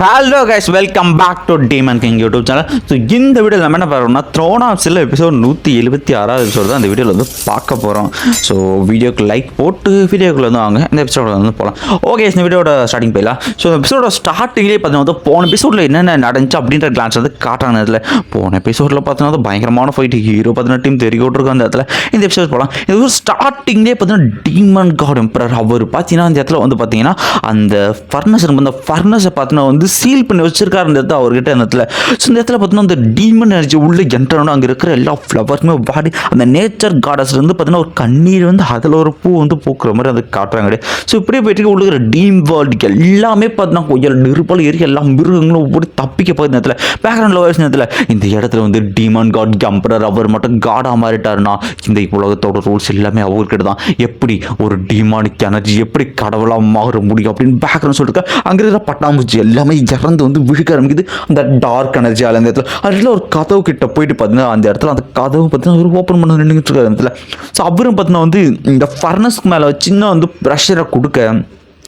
Hello guys welcome back to Demon King YouTube channel so இந்த வீடியோவில் நம்ம என்ன பார்க்குறோம்னா த்ரோன் ஆஃப் சில எபிசோட் நூற்றி எழுபத்தி ஆறாவது எபிசோட் தான் இந்த வீடியோவில் வந்து பார்க்க போகிறோம் ஸோ வீடியோக்கு லைக் போட்டு வீடியோக்குள்ள வந்து வாங்க. இந்த எபிசோட வந்து போகலாம் ஓகே இந்த வீடியோட ஸ்டார்டிங் போயிடலாம். ஸோ இந்த எபிசோட ஸ்டார்டிங்லேயே பார்த்தீங்கன்னா வந்து போன எபிசோடில் என்னென்ன நடந்துச்சு அப்படின்ற கிளான்ஸ் வந்து காட்டான இதில் போன எபிசோடில் பார்த்தீங்கன்னா பயங்கரமான ஃபைட் ஹீரோ பார்த்தீங்கன்னா டீம் தெரிய விட்டுருக்கோம் அந்த இடத்துல. இந்த எபிசோட் போகலாம் இது ஒரு ஸ்டார்டிங்லேயே பார்த்தீங்கன்னா டீமன் காட் எம்பரர் அவர் பார்த்தீங்கன்னா அந்த இடத்துல வந்து பார்த்தீங்கன்னா அந்த ஃபர்னஸ் அந்த ஃபர்னஸை பார்த்தீங்கன்னா வந்து சீல் பண்ணி வச்சிருக்காரு இந்த இடத்துல அவர்கிட்ட அந்த இடத்துல. ஸோ இந்த இடத்துல பார்த்தீங்கன்னா அந்த டீமன் எனர்ஜி உள்ள என்ட்ரணும் அங்கே இருக்கிற எல்லா ஃப்ளவர்ஸுமே வாடி. அந்த நேச்சர் காடஸ்லேருந்து பார்த்தீங்கன்னா ஒரு கண்ணீர் வந்து அதில் ஒரு பூ வந்து பூக்குற மாதிரி அது காட்டுறாங்க. ஸோ இப்படியே போயிட்டு உள்ள டீம் வேர்ல்டு எல்லாமே பார்த்தீங்கன்னா கொஞ்சம் நெருப்பால் ஏறி எல்லா மிருகங்களும் ஒவ்வொரு தப்பிக்க போகுது இந்த இடத்துல. பேக்ரவுண்டில் வயசு நேரத்தில் இந்த இடத்துல. வந்து டீமன் காட் கம்பரர் அவர் மட்டும் காடாக மாறிட்டாருன்னா இந்த உலகத்தோட ரூல்ஸ் எல்லாமே அவர்கிட்ட தான். எப்படி ஒரு டீமானிக் எனர்ஜி எப்படி கடவுளாக மாற முடியும் அப்படின்னு பேக்ரவுண்ட் சொல்லிட்டு அங்கே இருக்கிற பட்டாம்பூச்சி எல்லாமே இறந்து வந்து விழுக்க ஆரம்பிக்குது. அந்த டார்க் எனர்ஜியால் அந்த இடத்துல. அதில் ஒரு கதவு கிட்ட போயிட்டு பார்த்தீங்கன்னா அந்த இடத்துல அந்த கதவு பார்த்தீங்கன்னா அவர் ஓப்பன் பண்ண நின்றுட்டு இருக்காரு அந்த இடத்துல. ஸோ அவரும் பார்த்தீங்கன்னா வந்து இந்த ஃபர்னஸ்க்கு மேலே சின்ன வந்து ப்ரெஷரை கொடுக்க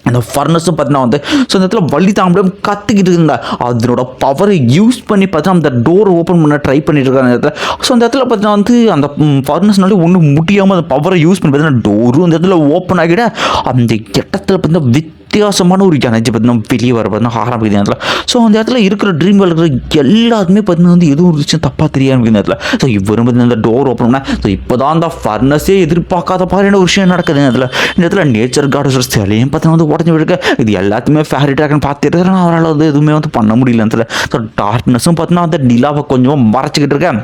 அந்த ஃபர்னஸும் பார்த்தீங்கன்னா வந்து ஸோ அந்த இடத்துல வழி தாங்க கற்றுக்கிட்டு இருந்தா. அதனோட பவரை யூஸ் பண்ணி பார்த்தீங்கன்னா அந்த டோரை ஓப்பன் பண்ண ட்ரை பண்ணிட்டு இருக்காங்க அந்த இடத்துல. ஸோ அந்த இடத்துல பார்த்தீங்கன்னா வந்து அந்த ஃபர்னஸ்னால ஒன்றும் முடியாமல் அந்த பவரை யூஸ் பண்ணி பார்த்தீங்கன்னா டோரும் அந்த இடத்துல ஓப்பன் ஆகிட அந்த இடத்துல பார்த்தீங்கன்னா வித் வித்தியாசமான ஒரு எனர்ஜி பார்த்தீங்கன்னா வெளியே வர பார்த்தீங்கன்னா ஆரம்பிக்குது நேரத்தில். ஸோ அந்த இடத்துல இருக்கிற ட்ரீம் வளர்க்குற எல்லாருமே பார்த்தீங்கன்னா வந்து எதுவும் ஒரு விஷயம் தப்பாக தெரிய ஆரம்பிக்கிற நேரத்தில். ஸோ இவரும் பார்த்தீங்கன்னா இந்த டோர் ஓப்பன் பண்ணால் ஸோ இப்போ தான் அந்த ஃபர்னஸே எதிர்பார்க்காத மாதிரியான ஒரு விஷயம் நடக்குது நேரத்தில் இந்த இடத்துல நேச்சர் கார்டஸ் சிலையும் பார்த்தீங்கன்னா வந்து உடஞ்சி விழுக்க இது எல்லாத்தையுமே ஃபேரி ட்ராகன் பார்த்துட்டு அவரால் வந்து எதுவுமே வந்து பண்ண முடியல நேரத்தில் ஸோ டார்க்னஸும் பார்த்தீங்கன்னா அந்த நிலாவை கொஞ்சம் மறைச்சிக்கிட்டு இருக்கேன்.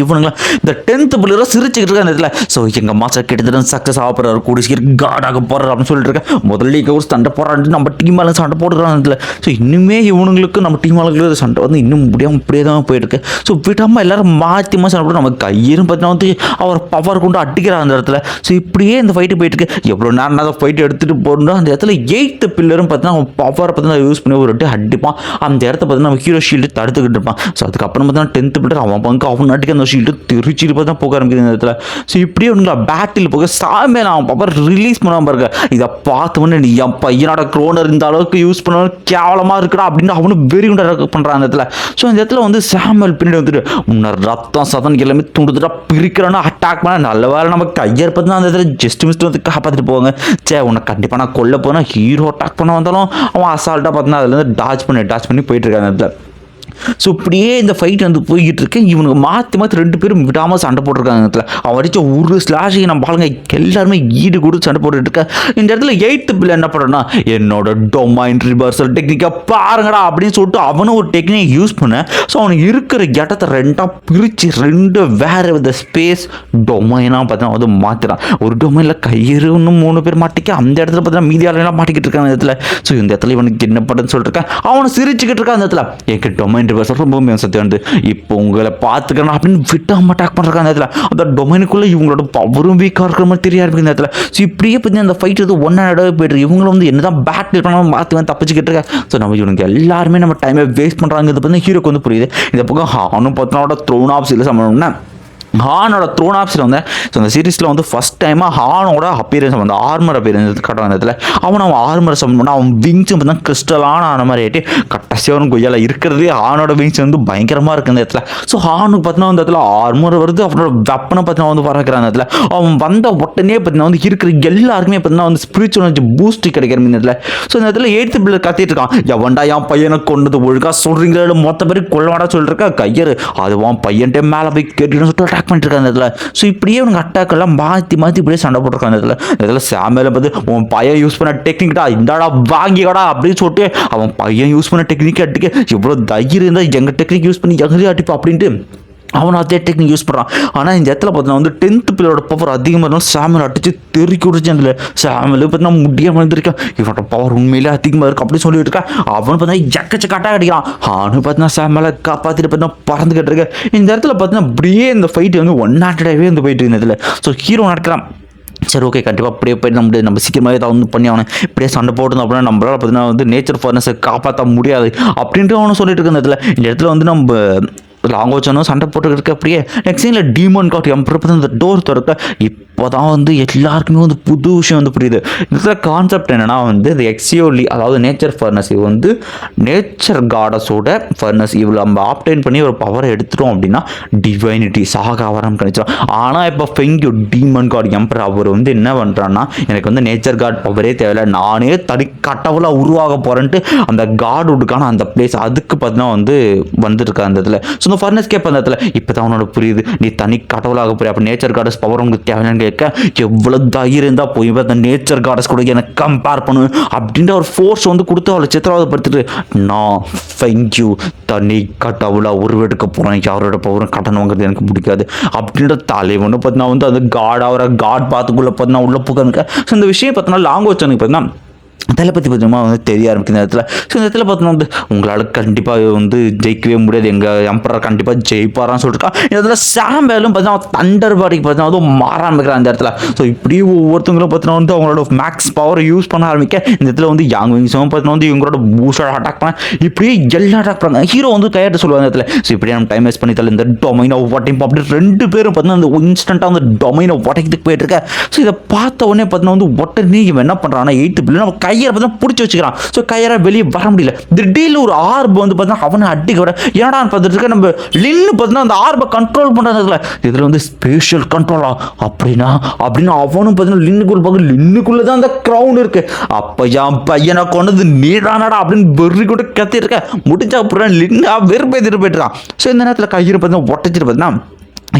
இவனுங்களா இந்த டென்த்து பிள்ளைகளும் சிரிச்சுக்கிட்டு இருக்க அந்த இடத்துல ஸோ எங்கள் மாஸ்டர் கிட்டத்தட்ட சக்ஸஸ் ஆக போகிறாரு கூடி சீக்கிரம் காடாக போகிறார் அப்படின்னு சொல்லிட்டு இருக்கேன் முதல்ல இங்கே ஒரு சண்டை போடுறான்ட்டு நம்ம டீம் மேலே சண்டை போட்டுக்கிறான் அதில் ஸோ இன்னுமே இவனுங்களுக்கு நம்ம டீம் ஆளுங்களுக்கு சண்டை வந்து இன்னும் முடியாமல் இப்படியே தான் போயிட்டுருக்கு. ஸோ விடாமல் எல்லாரும் மாற்றி மாற்றி சண்டை போட்டு நம்ம கையிலும் பார்த்தீங்கன்னா வந்து அவர் பவர் கொண்டு அடிக்கிறார் அந்த இடத்துல. ஸோ இப்படியே இந்த ஃபைட்டு போயிட்டு இருக்கு எவ்வளோ நேரம் அந்த ஃபைட்டு எடுத்துகிட்டு போகணும் அந்த இடத்துல எயித்து பில்லரும் பார்த்தீங்கன்னா அவன் பவரை பார்த்தீங்கன்னா யூஸ் பண்ணி ஒரு வாட்டி அடிப்பான். அந்த இடத்த பார்த்தீங்கன்னா ஹீரோ ஷீல்டு தடுத்துக்கிட்டு இருப்பான். ஸோ அதுக்கப்புறம் பார்த்தீங்கன்னா டென்த்து பில்லர் அவன் பங்கு அவன் நாட்டுக்கு அந்த ஷீல்டு திருச்சிட்டு பார்த்தா போக ஆரம்பிக்குது இந்த இடத்துல ஸோ இப்படியே ஒன்றுங்களா பேட்டில் போக சாமே நான் பாப்பா ரிலீஸ் பண்ணாமல் பாருங்க. இதை பார்த்து உடனே நீ என் பையனோட க்ரோனர் இந்த அளவுக்கு யூஸ் பண்ண கேவலமாக இருக்குடா அப்படின்னு அவனும் வெறி கொண்டு பண்ணுறான் அந்த இடத்துல. ஸோ இந்த இடத்துல வந்து சாமல் பின்னாடி வந்துட்டு உன்னை ரத்தம் சதன் எல்லாமே துண்டுதுட்டா பிரிக்கிறானா அட்டாக் பண்ண நல்ல வேலை நம்ம கையர் பார்த்து அந்த இடத்துல ஜஸ்ட் மிஸ்ட் வந்து காப்பாற்றிட்டு போவாங்க. சே உன்னை கண்டிப்பாக நான் கொல்ல போனால் ஹீரோ அட்டாக் பண்ண வந்தாலும் அவன் அசால்ட்டாக பார்த்தீங்கன்னா அதுலேருந்து டாச் பண்ணி டாச் பண்ணி போயிட்டுருக்காங்க அந்த இடத்துல. ஸோ இப்படியே இந்த ஃபைட் வந்து போய்கிட்டு இருக்கேன் இவனுக்கு மாற்றி மாற்றி ரெண்டு பேரும் விடாமல் சண்டை போட்டிருக்காங்க இடத்துல. அவன் அடித்த ஒரு ஸ்லாஷையும் நம்ம பாருங்க எல்லாருமே ஈடு கொடுத்து சண்டை போட்டுட்டு இருக்க. இந்த இடத்துல எயித்து பிள்ளை என்ன பண்ணுறா என்னோட டொமைன் ரிவர்சல் டெக்னிக்காக பாருங்கடா அப்படின்னு சொல்லிட்டு அவனும் ஒரு டெக்னிக் யூஸ் பண்ண. ஸோ அவனுக்கு இருக்கிற இடத்த ரெண்டாக பிரித்து ரெண்டு வேறு வித ஸ்பேஸ் டொமைனாக பார்த்தீங்கன்னா வந்து மாற்றுறான் ஒரு டொமைனில் கயிறு இன்னும் மூணு பேர் மாட்டிக்க அந்த இடத்துல பார்த்தீங்கன்னா மீதி ஆளுங்களாம் மாட்டிக்கிட்டு இருக்காங்க இந்த இடத்துல. ஸோ இந்த இடத்துல இவனுக்கு என்ன பண்ணுன்னு சொல்லிட்டு இருக்கேன். அவனை சிரிச்சுக்கிட்டு இருக்கான் அந்த இடத்துல. எங்க டொமைன் ரிவர்ஸ் ரொம்ப சத்தியம் வந்து இப்போ உங்களை பார்த்துக்கணும் அப்படின்னு விட்டாமல் அட்டாக் பண்ணுறாங்க அந்த இடத்துல அந்த டொமைனுக்குள்ளே இவங்களோட பவரும் வீக்காக இருக்கிற மாதிரி தெரிய ஆரம்பிக்குது இந்த இடத்துல ஸோ இப்படியே பற்றி அந்த ஃபைட் வந்து ஒன்றா இடவே போயிட்டு இவங்கள வந்து என்ன தான் பேட்டில் பண்ணாமல் மாற்றி வந்து தப்பிச்சுக்கிட்டு இருக்க. ஸோ நம்ம இவனுக்கு எல்லாருமே நம்ம டைமை வேஸ்ட் பண்ணுறாங்க இது வந்து ஹீரோக்கு வந்து புரியுது. இந்த பக்கம் ஹானும் பார்த்தோன்னா த்ரோன் ஆஃப் சில சம்பளம்னா ஹானோட த்ரோன் ஆப்ஸில் வந்து ஸோ அந்த சீரிஸில் வந்து ஃபஸ்ட் டைமாக ஹானோட அப்பியரன்ஸ் வந்து ஆர்மர் அப்பியரன்ஸ் கட்டுற அந்த இடத்துல. அவன் அவன் ஆர்மரை சம் பண்ணால் அவன் விங்ஸ் பார்த்தா கிறிஸ்டலான ஆன மாதிரி ஆகிட்டு கட்டாசியாக அவனுக்கு கொய்யால இருக்கிறதே ஹானோட விங்ஸ் வந்து பயங்கரமாக இருக்குது அந்த இடத்துல. ஸோ ஹானுக்கு பார்த்தீங்கன்னா அந்த இடத்துல ஆர்மர் வருது அவனோட வெப்பனை பார்த்தீங்கன்னா வந்து பறக்கிற அந்த இடத்துல. அவன் வந்த உடனே பார்த்தீங்கன்னா வந்து இருக்கிற எல்லாருக்குமே பார்த்தீங்கன்னா வந்து ஸ்பிரிச்சுவல் பூஸ்ட் கிடைக்கிற இந்த இடத்துல. ஸோ இந்த இடத்துல எயித்து பிள்ளை கத்திட்டு இருக்கான். எவன்டா என் பையனை கொண்டது ஒழுங்காக சொல்கிறீங்களா மொத்த பேர் கொள்ளவாடா சொல்லிட்டு இருக்கா. அதுவான் பையன்ட்டே மேலே போய் கேட்டுன்னு சொல்லிட்டு அட்டாக் பண்ணிட்டு இருக்காங்க இடத்துல ஸோ இப்படியே உனக்கு அட்டாக் எல்லாம் மாற்றி மாற்றி இப்படியே சண்டை போட்டிருக்காங்க இந்த இடத்துல இந்த இடத்துல சாமியில் வந்து உன் பையன் யூஸ் பண்ண டெக்னிக்டா இந்தாடா வாங்கிக்கடா அப்படின்னு சொல்லிட்டு அவன் பையன் யூஸ் பண்ண டெக்னிக் அடிக்க எவ்வளோ தைரியம் இருந்தால் எங்கள் டெக்னிக் யூஸ் பண்ணி எங்கேயும் அடிப்பா அப்படின்ட்டு அவன் அதே டெக்னிக் யூஸ் பண்ணுறான் ஆனால் இந்த இடத்துல பார்த்தீங்கன்னா வந்து டென்த்து பிள்ளையோட பவர் அதிகமாக இருந்தாலும் சாமியில் அடிச்சு தெருக்கி விடுச்சு அதில் சாமியில் பார்த்தீங்கன்னா முடியாமல் இருந்திருக்கான். இவனோட பவர் உண்மையிலே அதிகமாக இருக்குது அப்படின்னு சொல்லிட்டு இருக்கா அவன் பார்த்தீங்கன்னா எக்கச்சக்காட்டாக அடிக்கிறான். அவனு பார்த்தீங்கன்னா சாமியில் காப்பாற்றிட்டு பார்த்தீங்கன்னா பறந்துக்கிட்டு இருக்க. இந்த இடத்துல பார்த்தீங்கன்னா அப்படியே இந்த ஃபைட்டு வந்து ஒன் ஹண்ட்ரடாகவே வந்து போயிட்டு இருக்கு ஸோ ஹீரோ நடக்கிறான். சரி ஓகே கண்டிப்பாக அப்படியே போயிட்டு நம்ம நம்ம சீக்கிரமாக ஏதாவது வந்து பண்ணி அவனை இப்படியே சண்டை போட்டோம் அப்படின்னா நம்மளால் பார்த்தீங்கன்னா வந்து நேச்சர் ஃபர்னஸை காப்பாற்ற முடியாது. அப்படின்ட்டு அவனை சொல்லிட்டு இருக்க இந்த இடத்துல. இந்த இடத்துல வந்து நம்ம லாங்கோச்சனும் சண்டை போட்டுக்கிட்டு இருக்க அப்படியே நெக்ஸ்ட் சீனில் டீமன் காட் எம்பர் பார்த்து அந்த டோர் திறக்க. இப்போ தான் வந்து எல்லாருக்குமே வந்து புது விஷயம் வந்து புரியுது. இந்த கான்செப்ட் என்னன்னா வந்து இந்த எக்ஸியோலி அதாவது நேச்சர் ஃபர்னஸ் இது வந்து நேச்சர் காடஸோட ஃபர்னஸ் இவ்வளோ நம்ம ஆப்டைன் பண்ணி ஒரு பவரை எடுத்துட்டோம் அப்படின்னா டிவைனிட்டி சாகாவரம் கிடைச்சிடும் ஆனால் இப்போ ஃபெங்கு டீமன் காட் எம்பர் அவர் வந்து என்ன பண்ணுறான்னா எனக்கு வந்து நேச்சர் காட் பவரே தேவையில்லை. நானே தனி கட்டவலாக உருவாக போகிறேன்ட்டு அந்த காடுக்கான அந்த பிளேஸ் அதுக்கு பார்த்தீங்கன்னா வந்து வந்துருக்க அந்த இதில். ஸோ அவங்க ஃபர்னஸ் கேட்பாங்க இடத்துல. இப்போ தான் அவனோட புரியுது. நீ தனி கடவுளாக போய் அப்போ நேச்சர் கார்டஸ் பவர் உங்களுக்கு தேவையான கேட்க எவ்வளோ தைரியம் இருந்தால் போய் அந்த நேச்சர் கார்டஸ் கூட எனக்கு கம்பேர் பண்ணு அப்படின்ற ஒரு ஃபோர்ஸ் வந்து கொடுத்து அவளை சித்திரவதைப்படுத்திட்டு நான் ஃபெங்க்யூ தனி கடவுளாக உருவெடுக்க போகிறேன் யாரோட பவரும் கடன் வாங்குறது எனக்கு பிடிக்காது. அப்படின்ற தலைவனு பார்த்தீங்கன்னா வந்து அந்த காட் அவரை காட் பார்த்துக்குள்ளே பார்த்தீங்கன்னா உள்ள புகாருங்க ஸோ இந்த விஷயம் பார்த்தீங்கன்னா லாங் எனக்கு பார்த்தீங்கன்னா தளபதி பத்திரமா வந்து தெரிய ஆரம்பிக்கும் இந்த இடத்துல ஸோ இந்த இடத்துல பார்த்தோம்னா வந்து உங்களால் கண்டிப்பாக வந்து ஜெயிக்கவே முடியாது. எங்கள் எம்பரர் கண்டிப்பாக ஜெயிப்பாரான்னு சொல்லியிருக்கான் இந்த இடத்துல சாம் வேலும் பார்த்தீங்கன்னா தண்டர் பாடிக்கு பார்த்தீங்கன்னா அதுவும் மாற ஆரம்பிக்கிறான் அந்த இடத்துல. ஸோ இப்படி ஒவ்வொருத்தவங்களும் பார்த்தீங்கன்னா வந்து அவங்களோட மேக்ஸ் பவரை யூஸ் பண்ண ஆரம்பிக்க இந்த இடத்துல வந்து யாங் விங்ஸும் பார்த்தீங்கன்னா வந்து இவங்களோட பூஸ்டர் அட்டாக் பண்ண இப்படியே எல்லாம் அட்டாக் பண்ணாங்க ஹீரோ வந்து கையாட்ட சொல்லுவாங்க இந்த இடத்துல. ஸோ இப்படியே நம்ம டைம் வேஸ்ட் பண்ணி தரல இந்த டொமைனை உடைப்போம் அப்படி ரெண்டு பேரும் பார்த்தீங்கன்னா அந்த இன்ஸ்டண்ட்டாக வந்து டொமைனை உடைக்கிறதுக்கு போயிட்டு இருக்க. ஸோ இதை பார்த்த உடனே பார்த்தீங்கன்னா வந்து உடனே இவன் என்ன பண்ணுறான்னா எயித்து பிள்ளை கையை பார்த்தா பிடிச்சி வச்சுக்கிறான். ஸோ கையரை வெளியே வர முடியல. திடீர்னு ஒரு ஆர்பு வந்து பார்த்தீங்கன்னா அவனை அடிக்க விட ஏன்டா பார்த்துட்டு நம்ம லின்னு பார்த்தீங்கன்னா அந்த ஆர்பை கண்ட்ரோல் பண்ணுறதுல இதில் வந்து ஸ்பெஷல் கண்ட்ரோலா அப்படின்னா அப்படின்னு அவனும் பார்த்தீங்கன்னா லின்னுக்குள்ள பார்க்க லின்னுக்குள்ளே தான் அந்த க்ரௌண்ட் இருக்கு. அப்போ என் பையனை கொண்டது நீடானடா அப்படின்னு வெறி கூட கத்திருக்க முடிஞ்சா அப்புறம் லின்னா வெறுப்பை போயிட்டு இருக்கான். ஸோ இந்த நேரத்தில் கையில் பார்த்தீங்கன்னா ஒட்டச்சிட்டு பார்த்தீங்கன்னா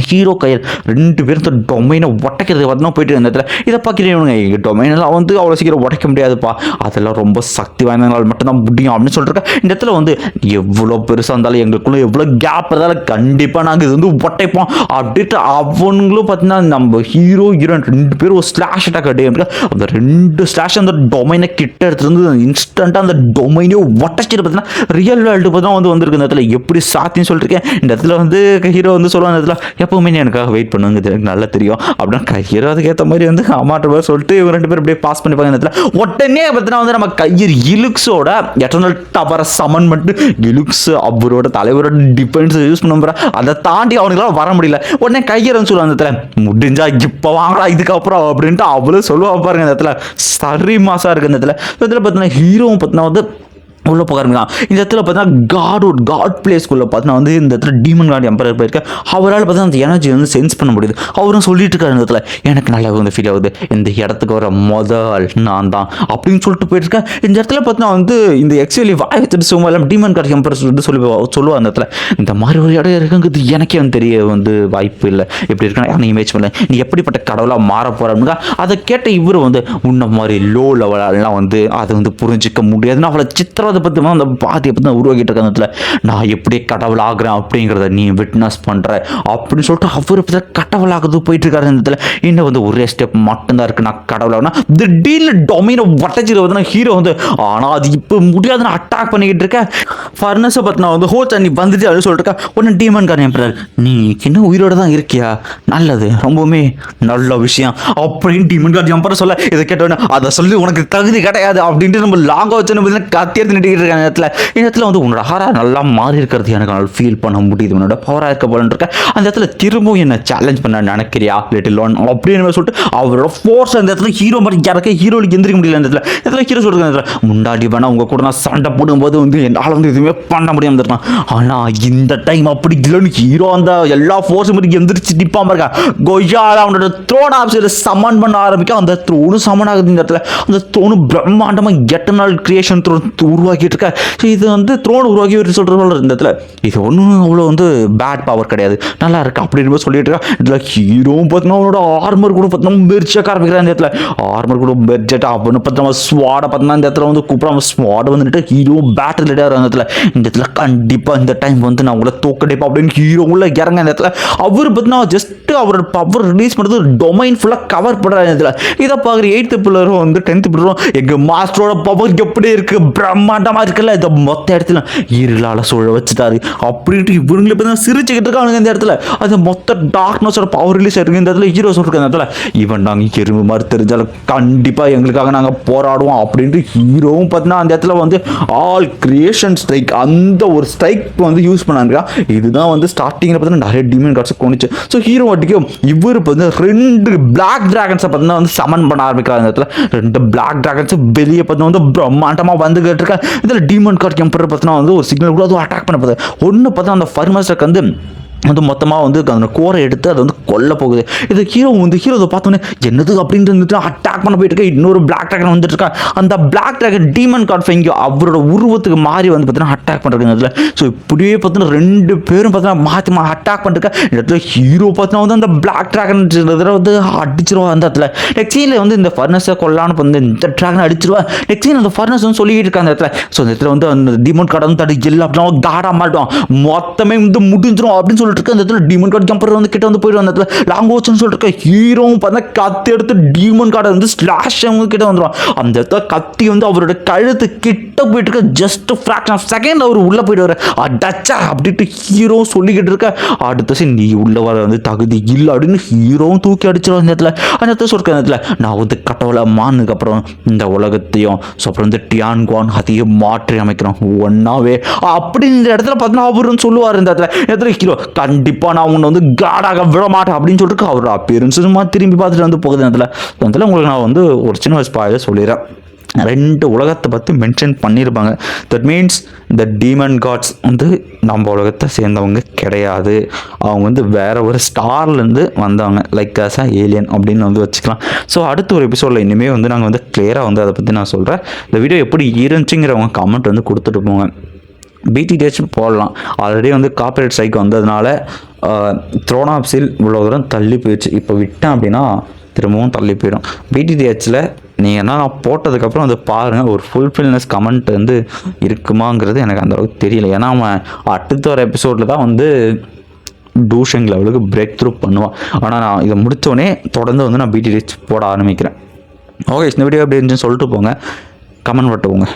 ஹீரோ கையில் ரெண்டு பேரும் இந்த டொமைனை உடைக்கிறது வந்து போயிட்டு இருந்த இடத்துல இதை பார்க்கிறவங்க எங்கள் டொமைனெல்லாம் வந்து அவ்வளோ சீக்கிரம் உடைக்க முடியாதுப்பா. அதெல்லாம் ரொம்ப சக்தி வாய்ந்தவங்களால் மட்டும்தான் முடியும் அப்படின்னு சொல்லிட்டு இந்த இடத்துல வந்து எவ்வளோ பெருசாக இருந்தாலும் எங்களுக்குள்ளே எவ்வளோ கேப் இருந்தாலும் கண்டிப்பாக நாங்கள் இது வந்து உடைப்போம் அப்படின்ட்டு அவங்களும் பார்த்தீங்கன்னா நம்ம ஹீரோ ஹீரோயின் ரெண்டு பேரும் ஒரு ஸ்லாஷ் அட்டாக் அடி அந்த ரெண்டு ஸ்லாஷ் அந்த டொமைனை கிட்ட எடுத்துட்டு வந்து இன்ஸ்டண்ட்டாக அந்த டொமைனே உடச்சிட்டு பார்த்தீங்கன்னா ரியல் வேர்ல்டு பார்த்தா வந்து வந்திருக்கு இந்த இடத்துல. எப்படி சாத்தின்னு சொல்லிட்டு இந்த இடத்துல வந்து ஹீரோ வந்து சொல்லுவாங்க இந்த இடத்துல எப்பவுமே நீ எனக்காக வெயிட் பண்ணுங்கிறது எனக்கு நல்லா தெரியும். அப்படின்னா ஹீரோ அதுக்கேற்ற மாதிரி வந்து அம்மாட்ட சொல்லிட்டு இவங்க ரெண்டு பேரும் அப்படியே பாஸ் பண்ணிப்பாங்க இந்த இடத்துல உடனே பார்த்தீங்கன்னா வந்து நம்ம கையர் இலுக்ஸோட எட்டர்னல் டவரை சமன் பண்ணிட்டு இலுக்ஸ் அவரோட தலைவரோட டிஃபென்ஸ் யூஸ் பண்ண போகிற அதை தாண்டி அவனுக்குலாம் வர முடியல. உடனே கையரன்னு சொல்லுவாங்க அந்த இடத்துல முடிஞ்சா இப்போ வாங்கலாம் இதுக்கப்புறம் அப்படின்ட்டு அவ்வளோ சொல்லுவா பாருங்க இந்த இடத்துல. சரி மாசா இருக்கு இந்த இடத்துல. இந்த இடத்துல பார்த்தீங்கன்னா ஹீரோவும் பார்த்தீங்கன்னா வந்து உள்ளே போகிறாங்க இந்த இடத்துல பார்த்தீங்கன்னா காட் காட் பிளேஸ்க்குள்ளே பார்த்தீங்கன்னா வந்து இந்த இடத்துல டீமன் காட் எம்பரர் போயிருக்க. அவரால் பார்த்தீங்கன்னா அந்த எனர்ஜி வந்து சென்ஸ் பண்ண முடியுது. அவரும் சொல்லிட்டு இருக்காரு இந்த இடத்துல எனக்கு நல்லா வந்து ஃபீல் ஆகுது. இந்த இடத்துக்கு வர முதல் நான் தான். அப்படின்னு சொல்லிட்டு போயிருக்கேன் இந்த இடத்துல பார்த்தீங்கன்னா வந்து இந்த எக்ஸ்வெலி வாய் வச்சுட்டு சும்மா எல்லாம் டீமன் காட் எம்பரர் சொல்லிட்டு சொல்லி சொல்லுவா அந்த இடத்துல. இந்த மாதிரி ஒரு இடம் இருக்குங்கிறது எனக்கே வந்து தெரிய வந்து வாய்ப்பு இல்லை. எப்படி இருக்குன்னா நான் இமேஜ் பண்ணல நீ எப்படிப்பட்ட கடவுளாக மாற போகிறோம்னா அதை கேட்ட இவர் வந்து உன்ன மாதிரி லோ லெவலெல்லாம் வந்து அதை வந்து புரிஞ்சிக்க முடியாதுன்னு அவளை சித்திரவதை பற்றி அந்த பாதியை பற்றி தான் உருவாக்கிட்டு இருக்க அந்த இடத்துல. நான் எப்படி கடவுள் ஆகுறேன் அப்படிங்கிறத நீ விட்னஸ் பண்ணுற அப்படின்னு சொல்லிட்டு அவர் இப்போ கடவுளாகிறது போயிட்டு இருக்காரு இந்த இடத்துல. இன்னும் வந்து ஒரே ஸ்டெப் மட்டும்தான் இருக்கு. நான் கடவுளாகனா திடீர்னு டொமினோ உடச்சிட்டு வந்து ஹீரோ வந்து ஆனால் அது இப்போ முடியாது நான் அட்டாக் பண்ணிக்கிட்டு இருக்கேன். ஃபர்னஸை பற்றினா வந்து ஹோச் நீ வந்துட்டு அப்படின்னு சொல்லிட்டு இருக்கேன். உடனே டீமன் காரன் எம்பரர் நீ இன்னும் உயிரோட தான் இருக்கியா? நல்லது ரொம்பவுமே நல்ல விஷயம். அப்படின்னு டீமன் கார்டு எம்பரர் சொல்ல இதை கேட்டோன்னே அதை சொல்லி உனக்கு தகுதி கிடையாது அப்படின்ட்டு நம்ம லாங்கா வச்சு நம்ம கத்தி எடுத்து நிட்டிக்கிட்டு இருக்க நேரத்தில் இந்த இடத்துல வந்து உன்னோட ஹாரா நல்லா மாறி இருக்கிறது எனக்கு நல்லா ஃபீல் பண்ண முடியுது. உன்னோட பவராக இருக்க போலன்னு இருக்க. அந்த இடத்துல திரும்பவும் என்ன சேலஞ்ச் பண்ண நினைக்கிறியா? லிட்டில் லோன் அப்படின்னு சொல்லிட்டு அவரோட ஃபோர்ஸ் அந்த இடத்துல ஹீரோ மாதிரி யாருக்கு ஹீரோலுக்கு எந்திரிக்க முடியல அந்த இடத்துல இடத்துல ஹீரோ சொல்லிருக்க இடத்துல முன்னாடி வேணா உங்கள் கூட நான் சண்டை போடும்போது வந்து என்னால் வந்து எதுவுமே பண்ண முடியாமல் இருக்கான் ஆனால் இந்த டைம் அப்படி இல்லைன்னு ஹீரோ அந்த எல்லா ஃபோர்ஸும் மாதிரி எந்திரிச்சு நிற்பாம இருக்கா? கொய்யால அவனோட த்ரோன் ஆப்ஷன் சமன் பண்ண ஆரம்பிக்க அந்த த்ரோனும் சமன் ஆகுது இந்த இடத்துல அந்த த்ரோனும் பிரம்மாண்டமாக எட்டனால் கிரியேஷன் த்ரோன் உருவாக்கிட்டு இருக்க ஸோ இது வந்து த்ரோன் உருவாக்கி ஒரு சொல்கிற இந்த இடத்துல இது ஒன்றும் அவ்வளோ வந்து பேட் பவர் கிடையாது. நல்லா இருக்கு அப்படின்னு சொல்லிட்டு இருக்கா. இதில் ஹீரோவும் பார்த்தீங்கன்னா அவனோட ஆர்மர் கூட பார்த்தீங்கன்னா மெர்ச்சக்க ஆரம்பிக்கிறான் இந்த இடத்துல. ஆர்மர் கூட மெர்ச்சட்டா அப்படின்னு பார்த்தீங்கன்னா ஸ்வாடை பார்த்தீங்கன்னா இந்த இடத்துல வந்து கூப்பிடாம ஸ்வாடை வந்துட்டு ஹீரோ பேட் ரிலேட்டாக அந்த இடத்துல. இந்த இடத்துல கண்டிப்பாக இந்த டைம் வந்து நான் உங்களை தோக்கடிப்பா அப்படின்னு ஹீரோ உள்ள இறங்க இந்த இடத்துல. அவர் பார்த்தீங்கன்னா ஜஸ்ட் அவரோட பவர் ரிலீஸ் பண்ணுறது டொமைன் ஃபுல்லாக கவர் பண்ணுறாரு இந்த இடத்துல. இதை பார்க்குற எயித்து பிள்ளரும் வந்து டென்த்து பிள்ளரும் எங்கள் மாஸ்டரோட பவர் எப்படி இருக்கு? பிரம்மாண்டம் பிரம்மாண்டமாக இருக்குல்ல இந்த மொத்த இடத்துல இருளால் சூழ வச்சுட்டாரு. அப்படின்ட்டு இவங்களை இப்போ சிரிச்சுக்கிட்டு இருக்காங்க இந்த இடத்துல. அது மொத்த டார்க்னஸோட பவர் ரிலீஸ் ஆயிருக்கு. இந்த இடத்துல ஹீரோ இருக்க இந்த இடத்துல. இவன் நாங்கள் எறும்பு மாதிரி தெரிஞ்சாலும் கண்டிப்பாக எங்களுக்காக நாங்கள் போராடுவோம் அப்படின்ட்டு ஹீரோவும் பார்த்தீங்கன்னா அந்த இடத்துல வந்து ஆல் கிரியேஷன் ஸ்ட்ரைக் அந்த ஒரு ஸ்ட்ரைக் வந்து யூஸ் பண்ணாங்க இதுதான் வந்து ஸ்டார்டிங்கில் பார்த்தீங்கன்னா நிறைய டிமன் கார்ட்ஸ் கொண்டுச்சு ஸோ ஹீரோ வாட்டிக்கும் இவர் இப்போ வந்து ரெண்டு பிளாக் டிராகன்ஸை பார்த்தீங்கன்னா வந்து சமன் பண்ண ஆரம்பிக்கிறார் அந்த இடத்துல. ரெண்டு பிளாக் டிராகன்ஸ் வெளியே பார்த்தீங்கன்னா வந்து பிரம்மாண்டமாக வந்துக்கிட்டு இருக்கா இதில் டீமன் கார்ட் எம்பர் பார்த்தினா வந்து ஒரு சிக்னல் கூட அதுவும் அட்டாக் பண்ண போகுது. ஒன்று பார்த்தா அந்த ஃபர்மஸ்டருக்கு வந்து வந்து மொத்தமாக வந்து அந்த கோரை எடுத்து அதை வந்து கொல்ல போகுது. இது ஹீரோ வந்து ஹீரோ இதை பார்த்தோன்னே என்னது அப்படின்ட்டு இருந்துட்டு அட்டாக் பண்ண போயிட்டு இருக்கேன் இன்னொரு பிளாக் ட்ராகன் வந்துட்டு இருக்கா? அந்த பிளாக் ட்ராகன் டீமன் கார்ட் ஃபைங்க அவரோட உருவத்துக்கு மாறி வந்து பார்த்தீங்கன்னா அட்டாக் பண்ணுறாங்க இதில் ஸோ இப்படியே பார்த்தீங்கன்னா ரெண்டு பேரும் பார்த்தீங்கன்னா மாற்றி மா அட்டாக் பண்ணிருக்கா இந்த இடத்துல ஹீரோ பார்த்தீங்கன்னா வந்து அந்த பிளாக் ட்ராகன் வந்து அடிச்சிருவா அந்த இடத்துல. நெக்ஸ்ட் சீனில் வந்து இந்த ஃபர்னஸை கொல்லான்னு வந்து இந்த ட்ராகன் அடிச்சிருவா. நெக்ஸ்ட் சீன் அந்த ஃபர்னஸ் வந்து சொல்லிட்டு இருக்கா அந்த இடத்துல. ஸோ இந்த இடத்துல வந்து அந்த டீமன் கார்டு வந்து தடி இல்லை அப்படின்னா தாடா மாட்டோம் மொத்தமே வந்து முடிஞ்சிரும் அப்படின்னு சொல்லிட்டு இருக்க அந்த இடத்துல டீமன் கார்டு ஜம்பர் வந்து கிட்ட வந்து போயிடும். அந்த இடத்துல லாங் ஓச்சுன்னு சொல்லிட்டு இருக்க ஹீரோவும் பார்த்தா கத்தி எடுத்து டீமன் கார்டை வந்து ஸ்லாஷ் அவங்க கிட்ட வந்துடும் அந்த இடத்துல கத்தி வந்து அவரோட கழுத்து கிட்ட போயிட்டு இருக்க ஜஸ்ட் ஃப்ராக்ஷன் ஆஃப் செகண்ட் அவர் உள்ளே போயிடுவார். அடச்சா அப்படின்ட்டு ஹீரோ சொல்லிக்கிட்டு இருக்க. அடுத்த சீன் நீ உள்ள வர வந்து தகுதி இல்லை அப்படின்னு ஹீரோவும் தூக்கி அடிச்சிடும் அந்த இடத்துல. அந்த இடத்துல சொல்லிருக்க அந்த இடத்துல நான் வந்து கட்டவளை மானுக்கு அப்புறம் இந்த உலகத்தையும் ஸோ அப்புறம் வந்து டியான் குவான் அதையும் மாற்றி அமைக்கிறோம். ஒன்னாவே அப்படி இந்த இடத்துல பார்த்தீங்கன்னா அவருன்னு சொல்லுவார் இந்த இடத்துல. இந்த இடத்துல ஹீரோ கண்டிப்பாக நான் உன்னை வந்து காடாக விடமாட்டேன் அப்படின்னு சொல்லிட்டு அவரோட appearance சும்மா திரும்பி பார்த்துட்டு வந்து போகுது அதில். இடத்துல உங்களுக்கு நான் வந்து ஒரு சின்ன வயசு பாய சொல்லிடுறேன். ரெண்டு உலகத்தை பற்றி மென்ஷன் பண்ணியிருப்பாங்க. தட் மீன்ஸ் இந்த டீமன் காட்ஸ் வந்து நம்ம உலகத்தை சேர்ந்தவங்க கிடையாது. அவங்க வந்து வேற ஒரு ஸ்டார்லேருந்து வந்தவங்க. லைக் அஸ் அ ஏலியன் அப்படின்னு வந்து வச்சுக்கலாம். ஸோ அடுத்த ஒரு எபிசோடில் இனிமேல் வந்து நாங்கள் வந்து கிளியராக வந்து அதை பற்றி நான் சொல்கிறேன் இந்த வீடியோ எப்படி இருந்துச்சுங்கிறவங்க கமெண்ட் வந்து கொடுத்துட்டு போங்க. பிடிடிஹெச் போடலாம். ஆல்ரெடி வந்து காப்பரேட் ஸ்ட்ரைக் வந்ததுனால த்ரோனாப்ஸில் இவ்வளோ தூரம் தள்ளி போயிடுச்சு. இப்போ விட்டேன் அப்படின்னா திரும்பவும் தள்ளி போயிடும். பிடிடிஹெச்சில் நீங்கள் என்ன நான் போட்டதுக்கப்புறம் வந்து பாருங்கள் ஒரு ஃபுல்ஃபில்னஸ் கமெண்ட் வந்து இருக்குமாங்கிறது எனக்கு அந்தளவுக்கு தெரியல. ஏன்னா அவன் அடுத்த ஒரு எபிசோடில் தான் வந்து டூஷன் லெவலுக்கு பிரேக் த்ரூ பண்ணுவான். ஆனால் நான் இதை முடித்தோடனே தொடர்ந்து வந்து நான் பிடிடிஹெச் போட ஆரம்பிக்கிறேன். ஓகே இந்த வீடியோ எப்படி இருந்துச்சுன்னு சொல்லிட்டு போங்க. கமெண்ட் போட்டுவோங்க